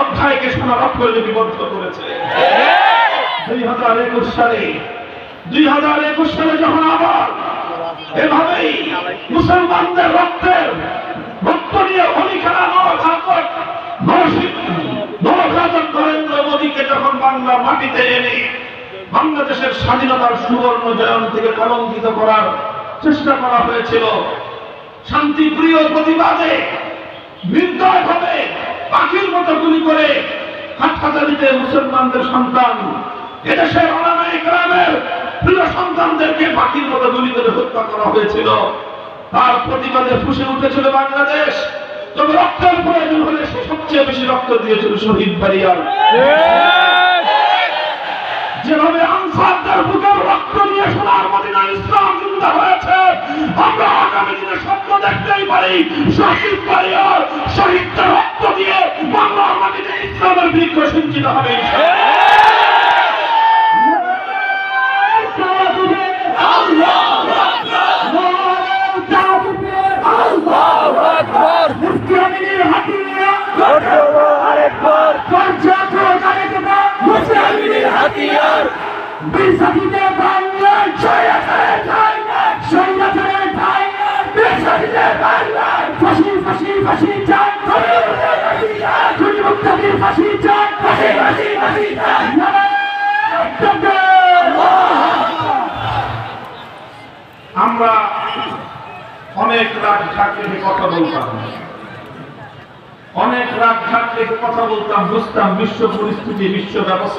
অধ্যায়কে সোনা অক্ষরে লিপিবদ্ধ করেছে। দুই হাজার একুশ সালে দুই হাজার একুশ সালে যখন আবার এভাবেই মুসলমানদের রক্তের রক্ত নিয়ে হোলি খেলা নরঘাতক নরেন্দ্র মোদীকে যখন বাংলার মাটিতে এনে বাংলাদেশের স্বাধীনতার সুবর্ণ জয়ন্তীকে কলঙ্কিত করার চেষ্টা করা হয়েছিল, শান্তিপ্রিয় প্রতিবাদে নির্দয় ভাবে পাখির মতো গুলি করে হাটহাজারিতে মুসলমানদের সন্তান, এদেশের অনামায়িক গ্রামের প্রিয় সন্তানদেরকে পাখির মতো গুলি করে হত্যা করা হয়েছিল। তার প্রতিবাদে ফুসে উঠেছিল বাংলাদেশ। তবে রক্তের প্রয়োজন হলে সে সবচেয়ে বেশি রক্ত দিয়েছিল শহীদ বাড়িয়ার যেভাবে আনসারদের বুকের রক্ত নিয়ে সোনার মদিনা ইসলাম জিন্দা পারি শহীদ পরিবার শহীদদের রক্ত দিয়ে বাংলার মাটিতে ইসলামের বৃক্ষ সঞ্চিত হবে। হাতিয়ার বিসাদিতে বাংলায় ছয়াতে আমরা অনেক রাত থাকলে কথা বলতাম। অনেক রাত থাকলে কথা বলতাম, বুঝতাম বিশ্ব পরিস্থিতি, বিশ্ব ব্যবস্থা।